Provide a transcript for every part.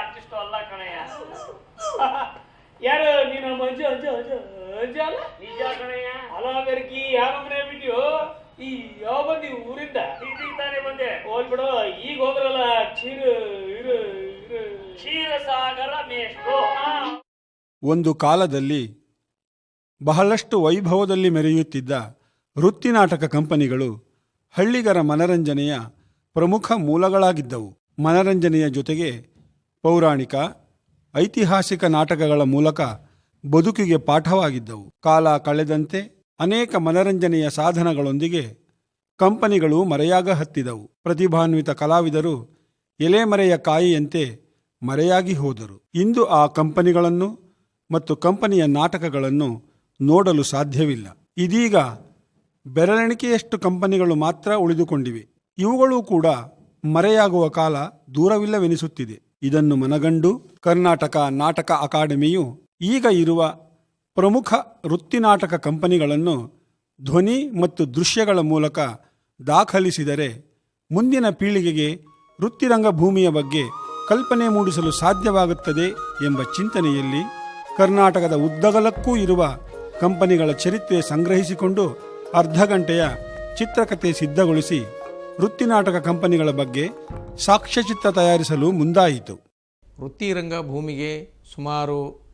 Artist ಅಲ್ಲ ಕಣಯ್ಯ. ಯಾರು ನೀನು ಮಂಜು ಅಜ್ಜ ಅಜ್ಜ ಅಜ್ಜ ಅಲ್ಲ? ನಿಜ ಕಣಯ್ಯ. ಅಲ್ಲ ಬೆರ್ಕಿ ಯಾರು ಮನೆ ಬಿಟ್ಟಿಯೋ ಈ ಯಾವ ಬಂದಿ ಊರಿಂದ? ಈಗ ತಾನೇ ಬಂದೆ. ಹೋಗ್ಬಿಡು ಈಗ ಹೋದ್ರಲ್ಲ ಕ್ಷೀರ ಇರು ಇರು. ಕ್ಷೀರಸಾಗರ ಮೇಷ್ಟು ಒಂದು ಕಾಲದಲ್ಲಿ ಬಹಳಷ್ಟು ವೈಭವದಲ್ಲಿ ಮೆರೆಯುತ್ತಿದ್ದ ವೃತ್ತಿ ನಾಟಕ ಕಂಪನಿಗಳು ಹಳ್ಳಿಗರ ಮನರಂಜನೆಯ ಪ್ರಮುಖ ಮೂಲಗಳಾಗಿದ್ದವು. ಮನರಂಜನೆಯ ಜೊತೆಗೆ ಪೌರಾಣಿಕ, ಐತಿಹಾಸಿಕ ನಾಟಕಗಳ ಮೂಲಕ ಬದುಕಿಗೆ ಪಾಠವಾಗಿದ್ದವು. ಕಾಲ ಕಳೆದಂತೆ ಅನೇಕ ಮನರಂಜನೆಯ ಸಾಧನಗಳೊಂದಿಗೆ ಕಂಪನಿಗಳು ಮರೆಯಾಗ ಹತ್ತಿದವು. ಪ್ರತಿಭಾನ್ವಿತ ಕಲಾವಿದರು ಎಲೆಮರೆಯ ಕಾಯಿಯಂತೆ ಮರೆಯಾಗಿ ಹೋದರು. ಇಂದು ಆ ಕಂಪನಿಗಳನ್ನು ಮತ್ತು ಕಂಪನಿಯ ನಾಟಕಗಳನ್ನು ನೋಡಲು ಸಾಧ್ಯವಿಲ್ಲ. ಇದೀಗ ಬೆರಳೆಣಿಕೆಯಷ್ಟು ಕಂಪನಿಗಳು ಮಾತ್ರ ಉಳಿದುಕೊಂಡಿವೆ. ಇವುಗಳೂ ಕೂಡ ಮರೆಯಾಗುವ ಕಾಲ ದೂರವಿಲ್ಲವೆನಿಸುತ್ತಿದೆ. ಇದನ್ನು ಮನಗಂಡು ಕರ್ನಾಟಕ ನಾಟಕ ಅಕಾಡೆಮಿಯು ಈಗ ಇರುವ ಪ್ರಮುಖ ವೃತ್ತಿ ನಾಟಕ ಕಂಪನಿಗಳನ್ನು ಧ್ವನಿ ಮತ್ತು ದೃಶ್ಯಗಳ ಮೂಲಕ ದಾಖಲಿಸಿದರೆ ಮುಂದಿನ ಪೀಳಿಗೆಗೆ ವೃತ್ತಿರಂಗ ಭೂಮಿಯ ಬಗ್ಗೆ ಕಲ್ಪನೆ ಮೂಡಿಸಲು ಸಾಧ್ಯವಾಗುತ್ತದೆ ಎಂಬ ಚಿಂತನೆಯಲ್ಲಿ ಕರ್ನಾಟಕದ ಉದ್ದಗಲಕ್ಕೂ ಇರುವ ಕಂಪನಿಗಳ ಚರಿತ್ರೆ ಸಂಗ್ರಹಿಸಿಕೊಂಡು ಅರ್ಧ ಗಂಟೆಯ ಚಿತ್ರಕಥೆ ಸಿದ್ಧಗೊಳಿಸಿ ವೃತ್ತಿನಾಟಕ ಕಂಪನಿಗಳ ಬಗ್ಗೆ ಸಾಕ್ಷ್ಯಚಿತ್ರ ತಯಾರಿಸಲು ಮುಂದಾಯಿತು. ವೃತ್ತಿರಂಗ ಭೂಮಿಗೆ ಸುಮಾರು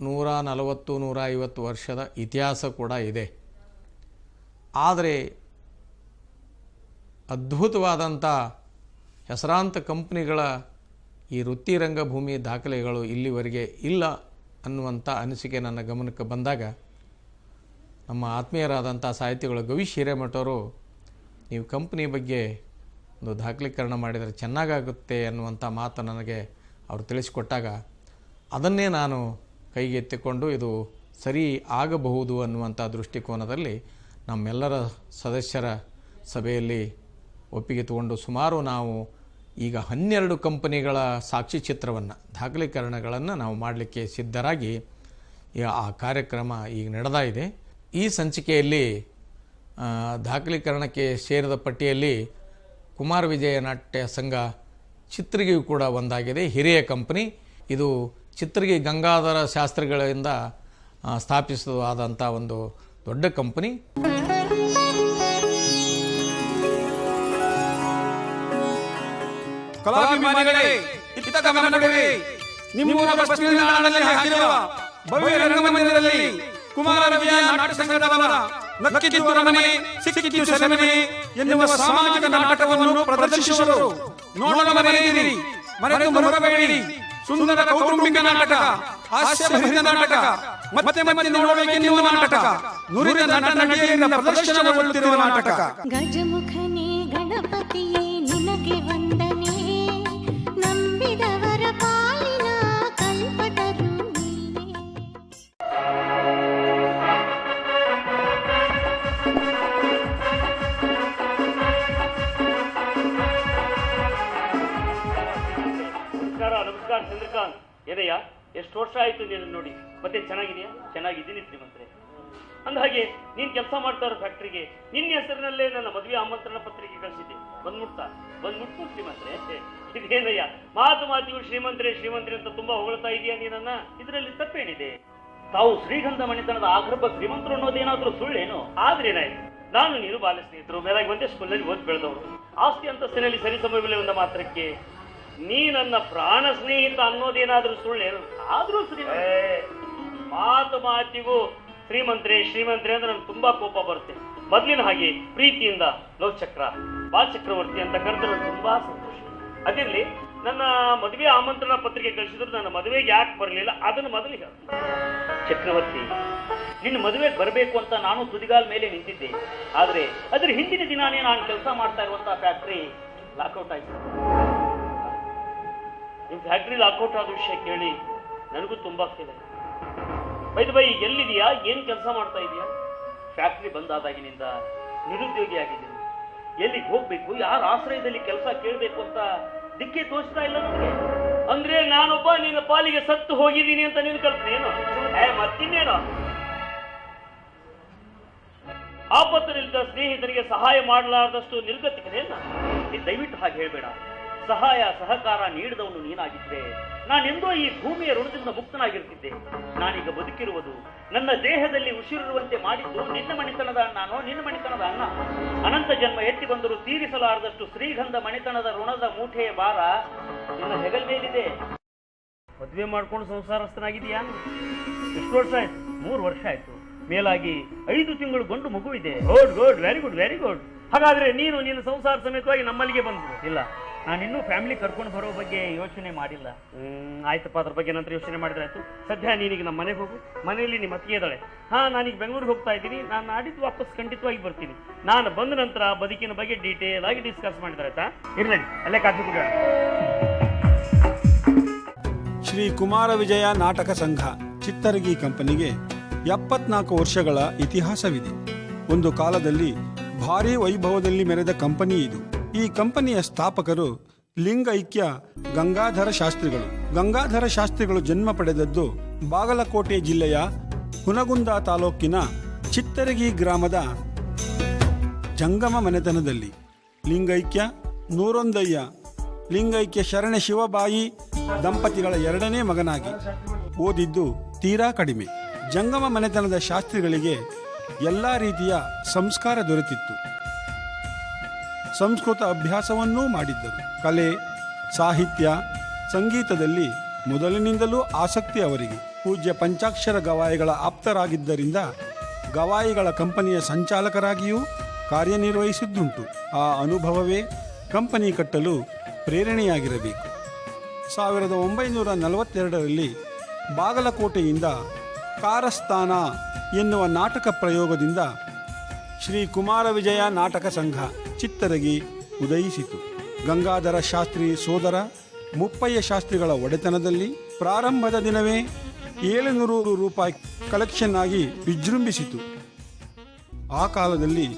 ನೂರ ನಲವತ್ತು, ನೂರ ಐವತ್ತು ವರ್ಷದ ಇತಿಹಾಸ ಕೂಡ ಇದೆ. ಆದರೆ ಅದ್ಭುತವಾದಂಥ ಹೆಸರಾಂತ ಕಂಪ್ನಿಗಳ ಈ ವೃತ್ತಿರಂಗ ಭೂಮಿ ದಾಖಲೆಗಳು ಇಲ್ಲಿವರೆಗೆ ಇಲ್ಲ ಅನ್ನುವಂಥ ಅನಿಸಿಕೆ ನನ್ನ ಗಮನಕ್ಕೆ ಬಂದಾಗ ನಮ್ಮ ಆತ್ಮೀಯರಾದಂಥ ಸಾಹಿತಿಗಳು ಗವಿ ಹಿರೇಮಠವರು ನೀವು ಕಂಪ್ನಿ ಬಗ್ಗೆ ಒಂದು ದಾಖಲೀಕರಣ ಮಾಡಿದರೆ ಚೆನ್ನಾಗಾಗುತ್ತೆ ಅನ್ನುವಂಥ ಮಾತು ನನಗೆ ಅವರು ತಿಳಿಸಿಕೊಟ್ಟಾಗ ಅದನ್ನೇ ನಾನು ಕೈಗೆತ್ತಿಕೊಂಡು ಇದು ಸರಿ ಆಗಬಹುದು ಅನ್ನುವಂಥ ದೃಷ್ಟಿಕೋನದಲ್ಲಿ ನಮ್ಮೆಲ್ಲರ ಸದಸ್ಯರ ಸಭೆಯಲ್ಲಿ ಒಪ್ಪಿಗೆ ತಗೊಂಡು ಸುಮಾರು ನಾವು ಈಗ ಹನ್ನೆರಡು ಕಂಪನಿಗಳ ಸಾಕ್ಷಿ ಚಿತ್ರವನ್ನು, ದಾಖಲೀಕರಣಗಳನ್ನು ನಾವು ಮಾಡಲಿಕ್ಕೆ ಸಿದ್ಧರಾಗಿ ಈ- ಆ ಕಾರ್ಯಕ್ರಮ ಈಗ ನಡೆದಾ ಇದೆ ಈ ಸಂಚಿಕೆಯಲ್ಲಿ ದಾಖಲೀಕರಣಕ್ಕೆ ಸೇರಿದ ಪಟ್ಟಿಯಲ್ಲಿ ಕುಮಾರ ವಿಜಯ ನಾಟ್ಯ ಸಂಘ ಚಿತ್ರಿಗೆಯೂ ಕೂಡ ಒಂದಾಗಿದೆ. ಹಿರಿಯ ಕಂಪನಿ. ಇದು ಚಿತ್ರಗಿ ಗಂಗಾಧರ ಶಾಸ್ತ್ರಿಗಳಿಂದ ಸ್ಥಾಪಿಸಿದಾದಂಥ ಒಂದು ದೊಡ್ಡ ಕಂಪನಿ. ಕುಮಾರ ವಿಜಯ ನಾಟ್ಯ ಸಂಘದವರ ನಕ್ಕಿದ್ದು ಅರಮನೆ, ಸಿಕ್ಕಿದ್ದು ಸೆರೆಮನೆ ಎನ್ನುವ ಸಾಮಾಜಿಕ ನಾಟಕವನ್ನು ಪ್ರದರ್ಶಿಸುವರು. ನೋಡಲು ಮರೆಯದಿರಿ, ಮರೆತು ಮರುಗಬೇಡಿ ಸುಂದರ ಕೌಟುಂಬಿಕ ನಾಟಕ, ಹಾಸ್ಯಭರಿತ ನಾಟಕ, ಮತ್ತೆ ಮತ್ತೆ ನೋಡಬೇಕೆನ್ನುವ ನಾಟಕ, ನುರಿತ ನಟ ನಟಿಯರಿಂದ ಪ್ರದರ್ಶನಗೊಳ್ಳುತ್ತಿರುವ ನಾಟಕ. ಗಜಮುಖನೇ ಮತ್ತೆ ಚೆನ್ನಾಗಿದೆಯಾ? ಚೆನ್ನಾಗಿದ್ದೀನಿ ಶ್ರೀಮಂತರೇ. ಅಂದ ಹಾಗೆ ನೀನ್ ಕೆಲಸ ಮಾಡ್ತಾ ಇರೋ ಫ್ಯಾಕ್ಟ್ರಿಗೆ, ನಿನ್ನ ಹೆಸರಿನಲ್ಲೇ ನನ್ನ ಮದುವೆ ಆಮಂತ್ರಣ ಪತ್ರಿಕೆ ಕಳಿಸಿದ್ದೆ. ಬಂದ್ಬಿಡ್ತಾ? ಬಂದ್ಬಿಟ್ಟು ಶ್ರೀಮಂತ್ರೆ. ಇದೇನಯ್ಯ? ಮಾತು ಮಾತಿಗೂ ಶ್ರೀಮಂತ್ರೆ, ಶ್ರೀಮಂತ್ರಿ ಅಂತ ತುಂಬಾ ಹೊಗಳ್ತಾ ಇದೆಯಾ ನೀನನ್ನ? ಇದರಲ್ಲಿ ತಪ್ಪೇನಿದೆ? ತಾವು ಶ್ರೀಗಂಧ ಮಣಿತನದ ಆಗರ್ಭ ಶ್ರೀಮಂತರು ಅನ್ನೋದೇನಾದ್ರೂ ಸುಳ್ಳೇನು? ಆದ್ರೇನಾಯ್ತು? ನಾನು ನೀನು ಬಾಲ್ಯ ಸ್ನೇಹಿತರು, ಮೇಲಾಗಿ ಒಂದೇ ಸ್ಕೂಲಲ್ಲಿ ಓದ್ ಬೆಳೆದವರು. ಆಸ್ತಿ ಅಂತಸ್ತಿನಲ್ಲಿ ಸರಿ ಸಮಯವಿಲ್ಲ ಒಂದು ಮಾತ್ರಕ್ಕೆ ನೀ ನನ್ನ ಪ್ರಾಣ ಸ್ನೇಹಿತ ಅನ್ನೋದೇನಾದ್ರೂ ಸುಳ್ಳೇನು? ಆದ್ರೂ ಶ್ರೀಮಂತ ಮಾತು ಮಾತಿಗೂ ಶ್ರೀಮಂತ್ರಿ ಶ್ರೀಮಂತ್ರಿ ಅಂದ್ರೆ ನನ್ಗೆ ತುಂಬಾ ಕೋಪ ಬರುತ್ತೆ. ಮೊದ್ಲಿನ ಹಾಗೆ ಪ್ರೀತಿಯಿಂದ ಲವ್ ಚಕ್ರ ಬಾಲ್ ಚಕ್ರವರ್ತಿ ಅಂತ ಕರೆದ್ರೆ ನನ್ಗೆ ತುಂಬಾ ಸಂತೋಷ. ಅದಿರ್ಲಿ, ನನ್ನ ಮದುವೆ ಆಮಂತ್ರಣ ಪತ್ರಿಕೆ ಕಳಿಸಿದ್ರು, ನನ್ನ ಮದುವೆಗೆ ಯಾಕೆ ಬರಲಿಲ್ಲ? ಅದನ್ನು ಮೊದಲು ಹೇಳು. ಚಕ್ರವರ್ತಿ, ನಿನ್ನ ಮದುವೆಗೆ ಬರಬೇಕು ಅಂತ ನಾನು ತುದಿಗಾಲ ಮೇಲೆ ನಿಂತಿದ್ದೆ. ಆದರೆ ಅದ್ರ ಹಿಂದಿನ ದಿನಾನೇ ನಾನು ಕೆಲಸ ಮಾಡ್ತಾ ಇರುವಂತಹ ಫ್ಯಾಕ್ಟ್ರಿ ಲಾಕೌಟ್ ಆಯ್ತು. ನಿಮ್ ಫ್ಯಾಕ್ಟ್ರಿ ಲಾಕೌಟ್ ಆದ ವಿಷಯ ಕೇಳಿ ನನಗೂ ತುಂಬಾ ಆಗ್ತಿದೆ ಬೈದು ಬೈ ಎಲ್ಲಿದೆಯಾ ಏನ್ ಕೆಲಸ ಮಾಡ್ತಾ ಇದೆಯಾ? ಫ್ಯಾಕ್ಟ್ರಿ ಬಂದಾದಾಗಿನಿಂದ ನಿರುದ್ಯೋಗಿ ಆಗಿದ್ದೀನಿ. ಎಲ್ಲಿಗೆ ಹೋಗ್ಬೇಕು? ಯಾರ ಆಶ್ರಯದಲ್ಲಿ ಕೆಲಸ ಕೇಳಬೇಕು ಅಂತ ದಿಕ್ಕೆ ತೋಚ್ತಾ ಇಲ್ಲ ನನಗೆ ಅಂದ್ರೆ ನಾನೊಬ್ಬ, ನಿನ್ನ ಪಾಲಿಗೆ ಸತ್ತು ಹೋಗಿದ್ದೀನಿ ಅಂತ ನೀನು ಏನು ಏ, ಮತ್ತಿನ್ನೇನು? ಆಪತ್ತಿನಿಂದ ಸ್ನೇಹಿತರಿಗೆ ಸಹಾಯ ಮಾಡಲಾರದಷ್ಟು ನಿರ್ಗತಿಕನೇನ ನೀನ್ ದಯವಿಟ್ಟು ಹಾಗೆ ಹೇಳ್ಬೇಡ. ಸಹಾಯ ಸಹಕಾರ ನೀಡಿದವನು ನೀನಾಗಿದ್ದೆ ನಾನೆಂದೋ ಈ ಭೂಮಿಯ ಋಣದಿಂದ ಮುಕ್ತನಾಗಿರ್ತಿದ್ದೆ ನಾನೀಗ ಬದುಕಿರುವುದು ನನ್ನ ದೇಹದಲ್ಲಿ ಉಸಿರಿರುವಂತೆ ಮಾಡಿದ್ದು ನಿನ್ನ ಮಣಿತನದ ಅಣ್ಣನೋ ನಿನ್ನ ಮಣಿತನದ ಅಣ್ಣ ಅನಂತ ಜನ್ಮ ಎತ್ತಿ ಬಂದರೂ ತೀರಿಸಲಾರದಷ್ಟು ಶ್ರೀಗಂಧ ಮಣಿತನದ ಋಣದ ಮೂಟೆಯ ಭಾರ ನಿನ್ನ ಹೆಗಲ್ ಮೇಲಿದೆ. ಮದುವೆ ಮಾಡ್ಕೊಂಡು ಸಂಸಾರಸ್ಥನಾಗಿದೆಯಾ ಎಷ್ಟು ವರ್ಷ ಆಯ್ತು? ಮೂರು ವರ್ಷ ಆಯ್ತು. ಮೇಲಾಗಿ ಐದು ತಿಂಗಳು ಗಂಡು ಮಗುವಿದೆ. Good good very good very good ಹಾಗಾದ್ರೆ ನೀನು ನಿನ್ನ ಸಂಸಾರ ಸಮೇತವಾಗಿ ನಮ್ಮಲ್ಲಿಗೆ ಬಂದ್ರು ಇಲ್ಲ. ನಾನು ಇನ್ನೂ ಫ್ಯಾಮಿಲಿ ಕರ್ಕೊಂಡು ಬರೋ ಬಗ್ಗೆ ಯೋಚನೆ ಮಾಡಿಲ್ಲ. ಹ್ಮ್, ಆಯ್ತಪ್ಪ ಅದ್ರ ಬಗ್ಗೆ ನಂತರ ಯೋಚನೆ ಮಾಡಿದ್ರೆ ಆಯ್ತು. ಸದ್ಯ ನೀನೀಗ ನಮ್ಮ ಮನೆಗೆ ಹೋಗು. ಮನೆಯಲ್ಲಿ ನಿಮ್ಮ ಅತ್ತಿಗೆ ಇದ್ದಾಳೆ. ಹಾ ನಾನೀಗ ಬೆಂಗಳೂರಿಗೆ ಹೋಗ್ತಾ ಇದ್ದೀನಿ. ನಾನು ನಾಡಿದ್ದು ವಾಪಸ್ ಖಂಡಿತವಾಗಿ ಬರ್ತೀನಿ. ನಾನು ಬಂದ ನಂತರ ಬದುಕಿನ ಬಗ್ಗೆ ಡೀಟೇಲ್ ಆಗಿ ಡಿಸ್ಕಸ್ ಮಾಡಿದ್ರೆ ಆಯ್ತಾ? ಇರ್ಲಿ ಅಲ್ಲೇ ಕಾಫಿ ಕುಡಿಯೋಣ. ಶ್ರೀ ಕುಮಾರ ವಿಜಯ ನಾಟಕ ಸಂಘ ಚಿತ್ತರಗಿ ಕಂಪನಿಗೆ ಎಪ್ಪತ್ನಾಲ್ಕು ವರ್ಷಗಳ ಇತಿಹಾಸವಿದೆ. ಒಂದು ಕಾಲದಲ್ಲಿ ಭಾರೀ ವೈಭವದಲ್ಲಿ ಮೆರೆದ ಕಂಪನಿ ಇದು. ಈ ಕಂಪನಿಯ ಸ್ಥಾಪಕರು ಲಿಂಗೈಕ್ಯ ಗಂಗಾಧರ ಶಾಸ್ತ್ರಿಗಳು. ಗಂಗಾಧರ ಶಾಸ್ತ್ರಿಗಳು ಜನ್ಮ ಪಡೆದದ್ದು ಬಾಗಲಕೋಟೆ ಜಿಲ್ಲೆಯ ಹುನಗುಂದ ತಾಲೂಕಿನ ಚಿತ್ತರಗಿ ಗ್ರಾಮದ ಜಂಗಮ ಮನೆತನದಲ್ಲಿ. ಲಿಂಗೈಕ್ಯ ನೂರೊಂದಯ್ಯ. ಲಿಂಗೈಕ್ಯ ಶರಣ ಶಿವಬಾಯಿ ದಂಪತಿಗಳ ಎರಡನೇ ಮಗನಾಗಿ. ಓದಿದ್ದು ತೀರಾ ಕಡಿಮೆ. ಜಂಗಮ ಮನೆತನದ ಶಾಸ್ತ್ರಿಗಳಿಗೆ ಎಲ್ಲ ರೀತಿಯ ಸಂಸ್ಕಾರ ದೊರೆತಿತ್ತು. ಸಂಸ್ಕೃತ ಅಭ್ಯಾಸವನ್ನೂ ಮಾಡಿದ್ದರು. ಕಲೆ, ಸಾಹಿತ್ಯ, ಸಂಗೀತದಲ್ಲಿ ಮೊದಲಿನಿಂದಲೂ ಆಸಕ್ತಿ ಅವರಿಗೆ. ಪೂಜ್ಯ ಪಂಚಾಕ್ಷರ ಗವಾಯಿಗಳ ಆಪ್ತರಾಗಿದ್ದರಿಂದ ಗವಾಯಿಗಳ ಕಂಪನಿಯ ಸಂಚಾಲಕರಾಗಿಯೂ ಕಾರ್ಯನಿರ್ವಹಿಸಿದ್ದುಂಟು. ಆ ಅನುಭವವೇ ಕಂಪನಿ ಕಟ್ಟಲು ಪ್ರೇರಣೆಯಾಗಿರಬೇಕು. ಸಾವಿರದ ಒಂಬೈನೂರ ನಲವತ್ತೆರಡರಲ್ಲಿ ಬಾಗಲಕೋಟೆಯಿಂದ ಕಾರಸ್ಥಾನ ಎನ್ನುವ ನಾಟಕ ಪ್ರಯೋಗದಿಂದ ಶ್ರೀ ಕುಮಾರ ವಿಜಯ ನಾಟಕ ಸಂಘ ಚಿತ್ತರಗಿ ಉದಯಿಸಿತು. ಗಂಗಾಧರ ಶಾಸ್ತ್ರಿ ಸೋದರ ಮುಪ್ಪಯ್ಯ ಶಾಸ್ತ್ರಿಗಳ ಒಡೆತನದಲ್ಲಿ ಪ್ರಾರಂಭದ ದಿನವೇ ಏಳುನೂರು ರೂಪಾಯಿ ಕಲೆಕ್ಷನ್ ಆಗಿ ವಿಜೃಂಭಿಸಿತು. ಆ ಕಾಲದಲ್ಲಿ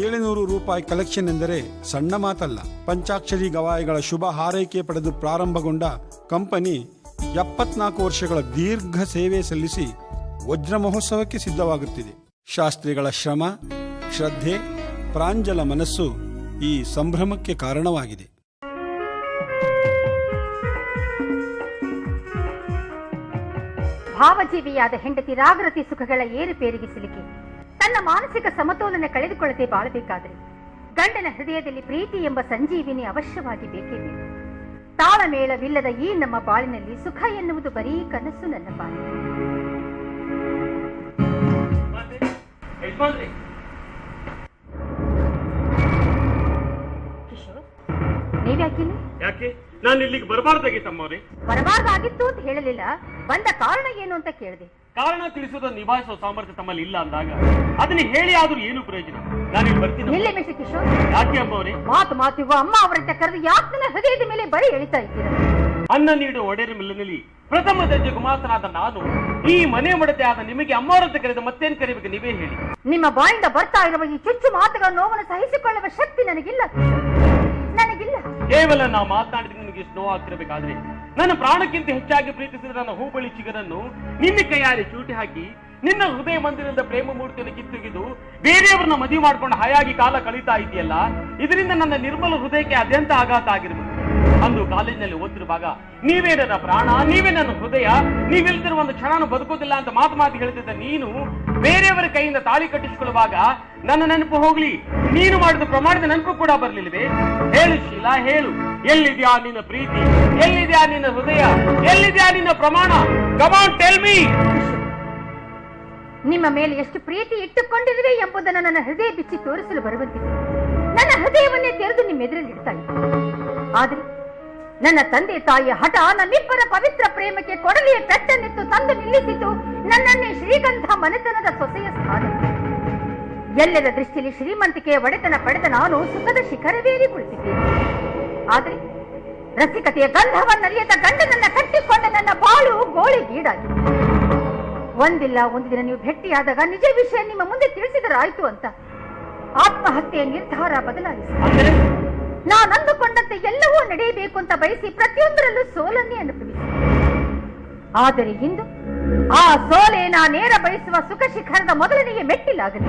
ಏಳುನೂರು ರೂಪಾಯಿ ಕಲೆಕ್ಷನ್ ಎಂದರೆ ಸಣ್ಣ ಮಾತಲ್ಲ. ಪಂಚಾಕ್ಷರಿ ಗವಾಯಿಗಳ ಶುಭ ಹಾರೈಕೆ ಪಡೆದು ಪ್ರಾರಂಭಗೊಂಡ ಕಂಪನಿ ಎಪ್ಪತ್ನಾಲ್ಕು ವರ್ಷಗಳ ದೀರ್ಘ ಸೇವೆ ಸಲ್ಲಿಸಿ ವಜ್ರ ಮಹೋತ್ಸವಕ್ಕೆ ಸಿದ್ಧವಾಗುತ್ತಿದೆ. ಶಾಸ್ತ್ರಿಗಳ ಶ್ರಮ, ಶ್ರದ್ಧೆ ಪ್ರಾಂಜಲ ಮನಸ್ಸು ಈ ಸಂಭ್ರಮಕ್ಕೆ ಕಾರಣವಾಗಿದೆ. ಭಾವಜೀವಿಯಾದ ಹೆಂಡತಿ ರಾಗರತಿ ಸುಖಗಳ ಏರುಪೇರಿಗೆ ಸಿಲುಕಿ ತನ್ನ ಮಾನಸಿಕ ಸಮತೋಲನ ಕಳೆದುಕೊಳ್ಳದೆ ಬಾಳಬೇಕಾದ್ರೆ ಗಂಡನ ಹೃದಯದಲ್ಲಿ ಪ್ರೀತಿ ಎಂಬ ಸಂಜೀವಿನಿ ಅವಶ್ಯವಾಗಿ ಬೇಕೇ ಬೇಕು. ತಾಳಮೇಳವಿಲ್ಲದ ಈ ನಮ್ಮ ಬಾಳಿನಲ್ಲಿ ಸುಖ ಎನ್ನುವುದು ಬರೀ ಕನಸು ನನ್ನ ಬಾಳಿ ನೀವ್ಯಾಕಿಲ್ಲ ಯಾಕೆ? ನಾನು ಇಲ್ಲಿಗೆ ಬರಬಾರ್ದಾಗಿತ್ತಮ್ಮವ್ರೆ. ಬರಬಾರ್ದಾಗಿತ್ತು ಅಂತ ಹೇಳಲಿಲ್ಲ. ಬಂದ ಕಾರಣ ಏನು ಅಂತ ಕೇಳಿದೆ. ಕಾರಣ ತಿಳಿಸೋದನ್ನು ನಿಭಾಯಿಸೋ ಸಾಮರ್ಥ್ಯ ತಮ್ಮಲ್ಲಿ ಇಲ್ಲ ಅಂದಾಗ ಅದನ್ನ ಹೇಳಿ ಆದ್ರೂ ಏನು ಪ್ರಯೋಜನ? ನಾನು ಇಲ್ಲಿ ಬರ್ತೀನಿ ಇಲ್ಲೇ ಮಿಸ್ಟರ್ ಕಿಶೋರ್? ಯಾಕೆ ಅಮ್ಮವ್ರೆ? ಮಾತು ಮಾತಿವ ಅಮ್ಮ ಅವರಂತ ಕರೆದು ಯಾಕೆ ನನ್ನ ಹೃದಯದ ಮೇಲೆ ಬರೀ ಎಳಿತಾ ಇದ್ದೀರಾ? ಅನ್ನ ನೀಡುವ ಒಡೆಯರ ಮಿಲ್ಲಿನಲ್ಲಿ ಪ್ರಥಮ ದರ್ಜೆ ಗುಮಾಸ್ತನಾದ ನಾನು ಈ ಮನೆ ಮಡತೆ ಆದ ನಿಮಗೆ ಅಮ್ಮವರಂತ ಕರೆದು ಮತ್ತೇನ್ ಕರಿಬೇಕು ನೀವೇ ಹೇಳಿ. ನಿಮ್ಮ ಬಾಯಿಂದ ಬರ್ತಾ ಇರುವ ಈ ಚುಚ್ಚು ಮಾತುಗಳ ನೋವನ್ನು ಸಹಿಸಿಕೊಳ್ಳುವ ಶಕ್ತಿ ನನಗಿಲ್ಲ ನನಗಿಲ್ಲ ಕೇವಲ ನಾ ಮಾತನಾಡಿದ್ರೆ ನಿಮಗೆ ಇಷ್ಟು ನೋವಾಗ್ತಿರಬೇಕಾದ್ರೆ ನನ್ನ ಪ್ರಾಣಕ್ಕಿಂತ ಹೆಚ್ಚಾಗಿ ಪ್ರೀತಿಸಿದ ನನ್ನ ಹೂಬಳಿ ಚಿಗರನ್ನು ನಿನ್ನ ಕೈಯಾರೆ ಚೂಟಿ ಹಾಕಿ, ನಿನ್ನ ಹೃದಯ ಮಂದಿರದ ಪ್ರೇಮ ಮೂರ್ತಿಯನ್ನು ಕಿತ್ತುಗಿದು ಬೇರೆಯವರನ್ನ ಮದುವೆ ಮಾಡ್ಕೊಂಡು ಹಾಯಾಗಿ ಕಾಲ ಕಳೀತಾ ಇದೆಯಲ್ಲ? ಇದರಿಂದ ನನ್ನ ನಿರ್ಮಲ ಹೃದಯಕ್ಕೆ ಅತ್ಯಂತ ಆಘಾತ ಆಗಿರಬಹುದು ಅಂದು ಕಾಲೇಜಿನಲ್ಲಿ ಓದ್ತಿರುವಾಗ, ನೀವೇ ನನ್ನ ಪ್ರಾಣ, ನೀವೇ ನನ್ನ ಹೃದಯ ನೀವಿಲ್ದಿರುವ ಒಂದು ಕ್ಷಣನೂ ಬದುಕೋದಿಲ್ಲ ಅಂತ ಮಾತು ಮಾತು ಹೇಳ್ತಿದ್ದ ನೀನು, ಬೇರೆಯವರ ಕೈಯಿಂದ ತಾಳಿ ಕಟ್ಟಿಸಿಕೊಳ್ಳುವಾಗ, ನನ್ನ ನೆನಪು ಹೋಗ್ಲಿ, ನೀನು ಮಾಡಿದ ಪ್ರಮಾಣದ ನೆನಪು ಕೂಡ ಬರ್ಲಿಲ್ವೇ ಹೇಳು ಶೀಲಾ, ಹೇಳು. ಎಲ್ಲಿದ್ಯಾ ನಿನ್ನ ಪ್ರೀತಿ? ಎಲ್ಲಿದ್ಯಾ ನಿನ್ನ ಹೃದಯ? ಎಲ್ಲಿದ್ಯಾ ನಿನ್ನ ಪ್ರಮಾಣ? ಕಮಾನ್ ಟೆಲ್ ಮೀ ನಿಮ್ಮ ಮೇಲೆ ಎಷ್ಟು ಪ್ರೀತಿ ಇಟ್ಟುಕೊಂಡಿರುವೆ ಎಂಬುದನ್ನು ನನ್ನ ಹೃದಯ ಬಿಚ್ಚಿ ತೋರಿಸಲು ಬರುವಂತಿದೆ. ನನ್ನ ಹೃದಯವನ್ನೇ ತೆರೆದು ನಿಮ್ಮ ಎದುರಲ್ಲಿ ಇಡ್ತಾ ಇದ್ದೆ. ಆದರೆ ನನ್ನ ತಂದೆ ತಾಯಿಯ ಹಠ ನನ್ನಿಬ್ಬರ ಪವಿತ್ರ ಪ್ರೇಮಕ್ಕೆ ಕೊಡಲಿಯ ಪೆಟ್ಟನ್ನಿತ್ತು ತಂದು ನಿಲ್ಲಿಸಿತು. ನನ್ನನ್ನೇ ಶ್ರೀಗಂಧ ಮನೆತನದ ಸೊಸೆಯ ಸ್ಥಾನ ಎಲ್ಲರ ದೃಷ್ಟಿಯಲ್ಲಿ ಶ್ರೀಮಂತಿಕೆಯ ಒಡೆತನ ಪಡೆದ ನಾನು ಸುಖದ ಶಿಖರವೇರಿ ಕುಳಿತಿದ್ದೇನೆ. ಆದರೆ ರಸಿಕತೆಯ ಗಂಧವನ್ನರಿಯದ ಗಂಡನನ್ನ ಕಟ್ಟಿಕೊಂಡ ನನ್ನ ಬಾಳು ಗೋಳಿಗೀಡಾಗಿದೆ ಒಂದಿಲ್ಲ, ಒಂದು ದಿನ ನೀವು ಭೇಟಿಯಾದಾಗ ನಿಜ ವಿಷಯ ನಿಮ್ಮ ಮುಂದೆ ತಿಳಿಸಿದರಾಯ್ತು ಅಂತ ಆತ್ಮಹತ್ಯೆಯ ನಿರ್ಧಾರ ಬದಲಾಯಿಸಿ. ನಾನು ಅಂದುಕೊಂಡಂತೆ ಎಲ್ಲವೂ ನಡೆಯಬೇಕು ಅಂತ ಬಯಸಿ ಪ್ರತಿಯೊಂದರಲ್ಲೂ ಸೋಲನ್ನೇ ಅನುಭವಿಸಿ. ಆದರೆ ಇಂದು ಆ ಸೋಲೆ ನೇರ ಬಯಸುವ ಸುಖ ಶಿಖರದ ಮೊದಲನಿಗೆ ಮೆಟ್ಟಿಲಾಗಲಿ.